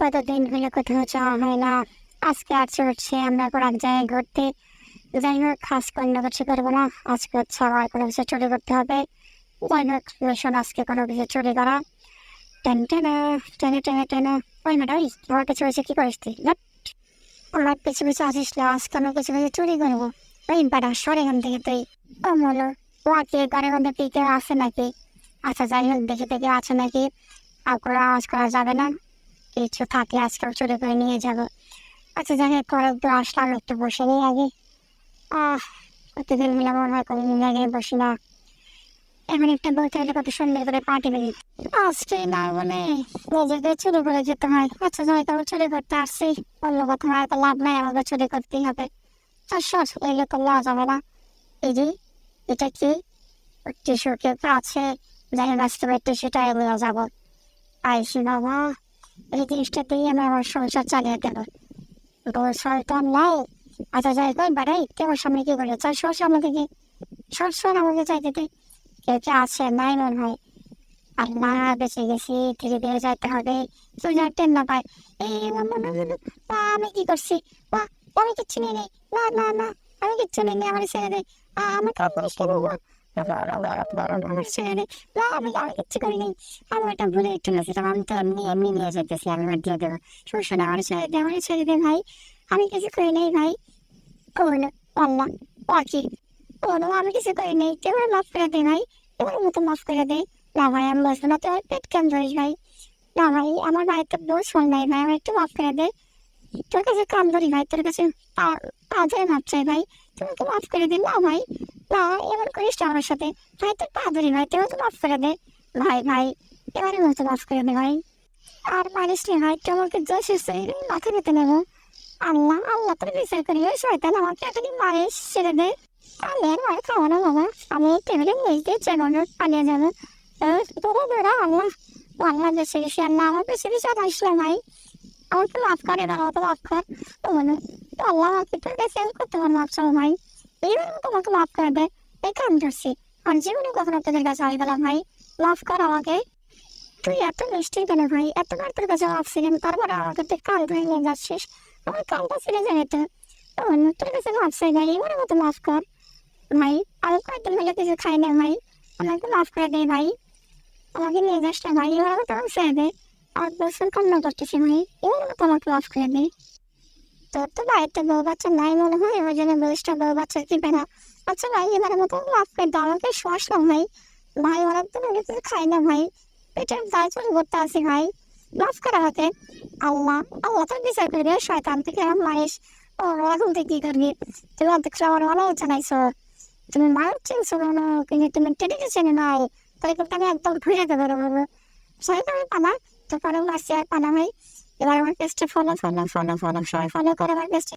কতদিন হলো, কোথাও যাওয়া হয় না। আজকে আর চলছে, আমরা এখন এক জায়গায় ঘুরতে। যাই হোক খাস কন্য কিছু করব না। আজকে হচ্ছে আমার কোনো কিছু চুরি করতে হবে। যাই হোক ভীষণ আজকে কোনো কিছু চুরি করা। টেন, টেনে টেনে টেনে টেনে। ওই ম্যাডাম আমার কাছে হয়েছে কি করিস তুই। আমার পিছু পিছু আসিস না আজকে আমি কিছু কিছু চুরি করব। ওই বেটা সরে এখান থেকে তুই। ও মলো ও আজকে গাড়ির মধ্যে কি কেউ আছে নাকি? আচ্ছা যাই হোক, দেখে দেখে আছে নাকি। আর করে আওয়াজ করা যাবে না। কিছু থাকলে আজকে চুরি করে নিয়ে যাব। আচ্ছা যাই হোক করে একটু বসে নিই আগে। আহ প্রতিদিন মিলে মনে হয় কদিন আগে বসি না। এখন একটা বলতে হলে কত সুন্দর করে পার্টি বেরি আসছে না মানে নিজেকে চুরি করে যেতে হয়। আচ্ছা যাই তবে চুরি করতে আসছি। অন্য কথা হয় তো লাভ নাই, আমাকে চুরি করতেই হবে। সস এগুলো তো লওয়া যাবে না। এই যে, এটা কি? টিস্যু কেউ আছে জানি বাস্তবে টিস্যুটা এগুলো যাব। আইসি বাবা এই জিনিসটা দিয়ে আমি আমার সংসার চালিয়ে দেব শয়তান নাই আচ্ছা যাই কই বাড়াই কেউ সামনে কি করে চাই সামনে থেকে। সর সর আমাকে চাইতে দে কেউ কি আছে? নাই মনে হয়। আল্লাহ বেঁচে গেছি ধীরে ধীরে যাইতে হবে। তুই যা টেন না পাই। এই না, না, না, না, না, না, আমি কি করছি? বা আমি কিচ্ছু নিয়ে নেই। না না না আমি কিচ্ছু নিয়ে নেই আমার ছেড়ে দে আ, আমার কাপড় ছেড়ে দে আমার ছেড়ে দে না আমি এটা ভুলে একটু আমি তো এমনি এমনি নিয়ে যেতেছি আমি দিয়ে দেবো সমস্যা না ছেড়ে দে ভাই আমি কিছু করি নাই ভাই কোনো আল্লাহ পাখি কোনো আমি কিছু করি নাই এবার মাফ করে দে ভাই এবার মতো মাফ করে দে না ভাই আমি বসবো না তোর পেট কেন ধরিস ভাই না ভাই আমার বাড়িতে দোষ ফোন নাই ভাই আমার একটু মাফ করে দে তোর কাছে কাম ধরি ভাই, তোর কাছে পা ধরে মাপ চাই ভাই। তুমি তো মাফ করে দে না ভাই। না, এমন করিস না আমার সাথে। ভাই, তোর পা ধরি, ভাই তুই তো মাফ করে দে। ভাই ভাই এবারে মতো মাফ করে দে, ভাই। আর মারিস নি, ভাই, তুই আমাকে দোষ এসে মাথা পেতে নেব। আল্লাহ আল্লাহ, তোর বিচার করি, ওই শয়তান আমাকে এতদিন মারিস, ছেড়ে দে। আমি আর মার খাব না, বাবা। আমি টেবিলে নিয়ে চেনানো পালিয়ে যাব। তোরা বেড়া, আল্লাহ। আল্লাহ বেশি বেশি আল্লাহ আমার বেশি বেশি আসলাম ভাই। আমাকে মাফ করে দাও তো মাফ কর। তো তো আল্লাহ আমাকে তোর কাছে করতে পারব মাফ চাও ভাই? এইবার তোমাকে মাফ করে দে এই কাম করছি। আর জীবনে কখনো তোদের কাছে আই গেলাম ভাই, মাফ কর আমাকে। তুই এত মিষ্টি কেন ভাই, এতবার তোর কাছে ছিলেন তারপরে আমাকে তুই কাল ধরে নিয়ে যাচ্ছিস। আমার কালটা ছিঁড়ে যায় তো অন্য তোর কাছে চাই ভাই এবার মতো মাফ কর। ভাই আমি কয়েকদিন হলে কিছু খাই না ভাই। আমাকে মাফ করে দে ভাই। আমাকে নিয়ে যাস না ভাই এবার মাফ করে দে। আর বছর কান্না করতেছি ভাই এবার মতো আমাকে মাফ করে দে। তোর তো বাড়িতে বউ বাচ্চা নাই মনে হয়, ওই জন্য বয়সটা বউ বাচ্চা দিবে না। আচ্ছা ভাই, এবার মতো মাফ করে দাও আমাকে শ্বাস নাও ভাই। ভাই ওরা তো কিছু খাই না ভাই। পেটের দায় চলে করতে আসি ভাই। মাফ করা আমাকে। আল্লাহ আল্লাহ তোর বিচার করবে শয়তান থেকে আমার মারিস। ও, এখন তুই কি করবি? তুমি অর্ধেক আমার ভালো জানাইছো। তুমি মার চিনছো না কিন্তু তুমি টেডিকে চেনে নাই। তাই কিন্তু আমি একদম ঘুরে দেবো সেই তুমি পানা, তো পরে মাসি আর পানা ভাই। এবার আমার পেজটা ফলো ফলো ফলো ফলো সবাই ফলো করে আমার পেজটা